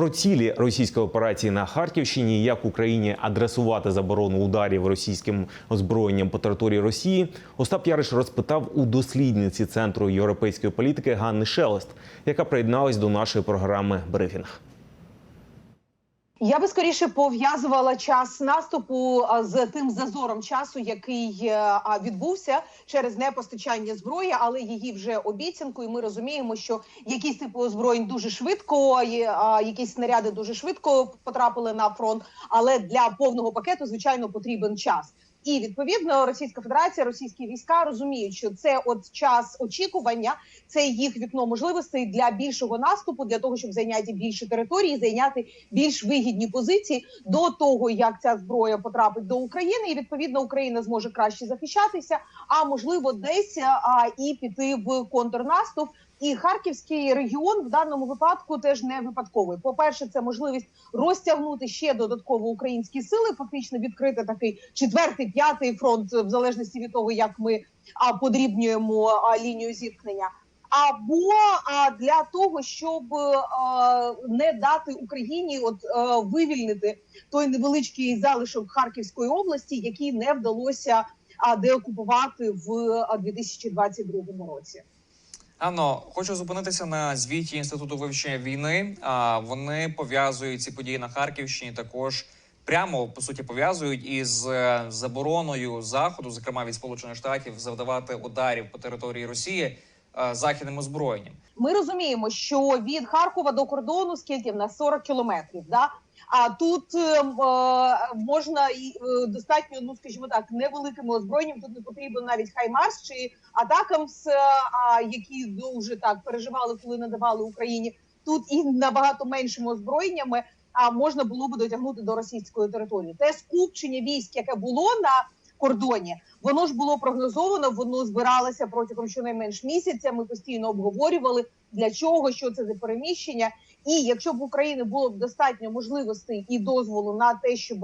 Про цілі російської операції на Харківщині, як Україні адресувати заборону ударів російським озброєнням по території Росії, Остап Яриш розпитав у дослідниці центру європейської політики Ганни Шелест, яка приєдналась до нашої програми Брифінг. Я би скоріше пов'язувала час наступу з тим зазором часу, який е, відбувся через непостачання зброї, але її вже обіцянку. І ми розуміємо, що якісь типи озброєнь дуже швидко, якісь снаряди дуже швидко потрапили на фронт. Але для повного пакету, звичайно, потрібен час. І відповідно Російська Федерація, російські війська розуміють, що це от час очікування, це їх вікно можливостей для більшого наступу, для того, щоб зайняти більше території, зайняти більш вигідні позиції до того, як ця зброя потрапить до України, і відповідно Україна зможе краще захищатися, а можливо, десь а, і піти в контрнаступ. І харківський регіон в даному випадку теж не випадковий. По перше, це можливість розтягнути ще додатково українські сили, фактично відкрити такий четвертий, п'ятий фронт, в залежності від того, як ми а, подрібнюємо а, лінію зіткнення. Або а, для того, щоб а, не дати Україні от а, вивільнити той невеличкий залишок Харківської області, який не вдалося а, деокупувати в а, 2022 році. Анно, хочу зупинитися на звіті інституту вивчення війни. А вони пов'язують ці події на Харківщині також прямо по суті пов'язують із е, забороною заходу, зокрема від Сполучених Штатів, завдавати ударів по території Росії західним озброєнням. Ми розуміємо, що від Харкова до кордону скільки в нас 40 кілометрів. Да? А тут е, е, можна і е, достатньо, ну скажімо так, невеликими озброєнням. Тут не потрібен навіть Хаймарс чи Атакамс, е, а які дуже так переживали, коли надавали Україні. Тут і набагато меншими озброєннями. А можна було би дотягнути до російської території. Те скупчення військ, яке було на кордоні, воно ж було прогнозовано. Воно збиралося протягом щонайменш місяця. Ми постійно обговорювали для чого, що це за переміщення. І якщо б в Україні було б достатньо можливостей і дозволу на те, щоб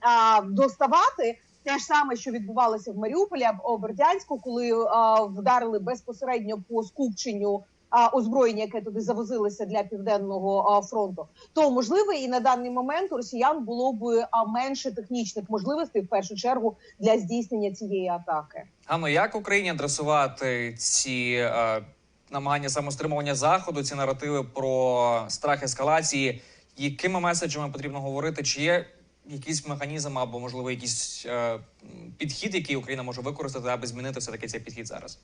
а, доставати. Те ж саме, що відбувалося в Маріуполі або Бердянську, коли а, вдарили безпосередньо по скупченню озброєння, яке туди завозилося для південного фронту, то можливо і на даний момент у росіян було б менше технічних можливостей в першу чергу для здійснення цієї атаки. Анно, як Україні адресувати ці е, намагання самостримування заходу, ці наративи про страх ескалації? Якими меседжами потрібно говорити? Чи є якийсь механізм або можливо якийсь е, підхід, який Україна може використати, аби змінити все таки цей підхід зараз?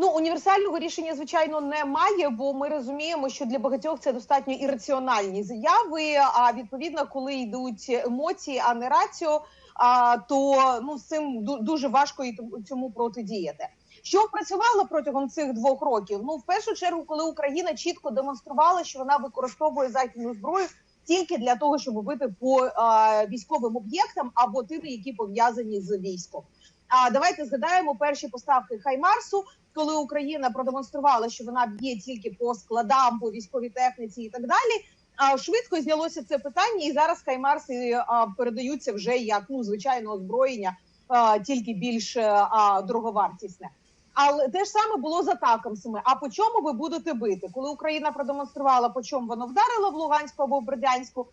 Ну, універсального рішення, звичайно, немає, бо ми розуміємо, що для багатьох це достатньо ірраціональні заяви. А відповідно, коли йдуть емоції, а не раціо, а, то ну з цим дуже важко і цьому протидіяти. Що працювало протягом цих двох років? Ну, в першу чергу, коли Україна чітко демонструвала, що вона використовує західну зброю тільки для того, щоб бити по а, військовим об'єктам або тими, які пов'язані з військом. А давайте згадаємо перші поставки Хаймарсу, коли Україна продемонструвала, що вона б'є тільки по складам, по військовій техніці і так далі. А швидко знялося це питання, і зараз Хаймарси передаються вже як ну звичайно озброєння, а, тільки більш а, дороговартісне. Але те ж саме було з атакамсами. А по чому ви будете бити? Коли Україна продемонструвала, по чому воно вдарило в Луганську або в Бердянську,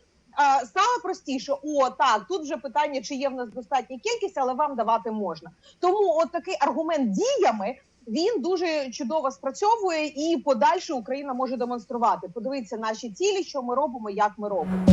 стало простіше. О, так тут вже питання, чи є в нас достатня кількість, але вам давати можна. Тому от такий аргумент діями він дуже чудово спрацьовує, і подальше Україна може демонструвати. Подивіться наші цілі, що ми робимо, як ми робимо.